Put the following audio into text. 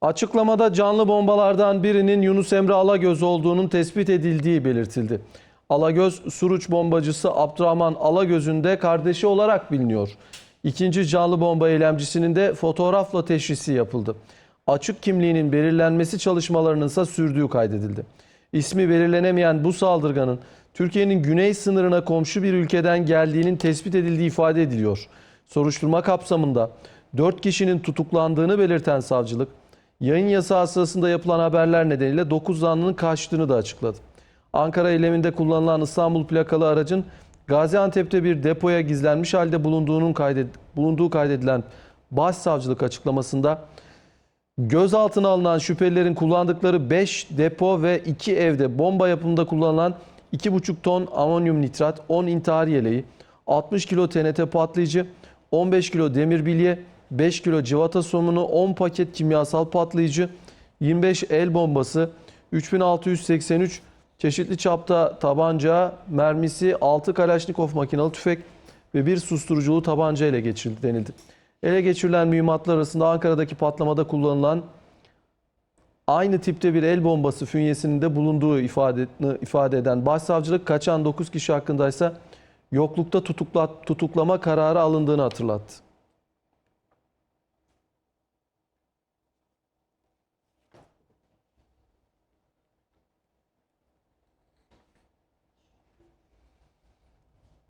Açıklamada canlı bombalardan birinin Yunus Emre Alagöz olduğunun tespit edildiği belirtildi. Alagöz, Suruç bombacısı Abdurrahman Alagöz'ün de kardeşi olarak biliniyor. İkinci canlı bomba eylemcisinin de fotoğrafla teşhisi yapıldı. Açık kimliğinin belirlenmesi çalışmalarının ise sürdüğü kaydedildi. İsmi belirlenemeyen bu saldırganın Türkiye'nin güney sınırına komşu bir ülkeden geldiğinin tespit edildiği ifade ediliyor. Soruşturma kapsamında 4 kişinin tutuklandığını belirten savcılık, yayın yasağı sırasında yapılan haberler nedeniyle 9 zanlının kaçtığını da açıkladı. Ankara eyleminde kullanılan İstanbul plakalı aracın Gaziantep'te bir depoya gizlenmiş halde bulunduğunun kaydet, bulunduğu kaydedilen başsavcılık açıklamasında gözaltına alınan şüphelilerin kullandıkları 5 depo ve 2 evde bomba yapımında kullanılan 2,5 ton amonyum nitrat, 10 intihar yeleği, 60 kilo TNT patlayıcı, 15 kilo demir bilye, 5 kilo civata somunu, 10 paket kimyasal patlayıcı, 25 el bombası, 3683 çeşitli çapta tabanca, mermisi, 6 Kalaşnikov makinalı tüfek ve bir susturuculu tabanca ele geçirildi denildi. Ele geçirilen mühimmatlar arasında Ankara'daki patlamada kullanılan aynı tipte bir el bombası fünyesinin de bulunduğu ifade, ifade eden başsavcılık kaçan 9 kişi hakkındaysa yoklukta tutukla, tutuklama kararı alındığını hatırlattı.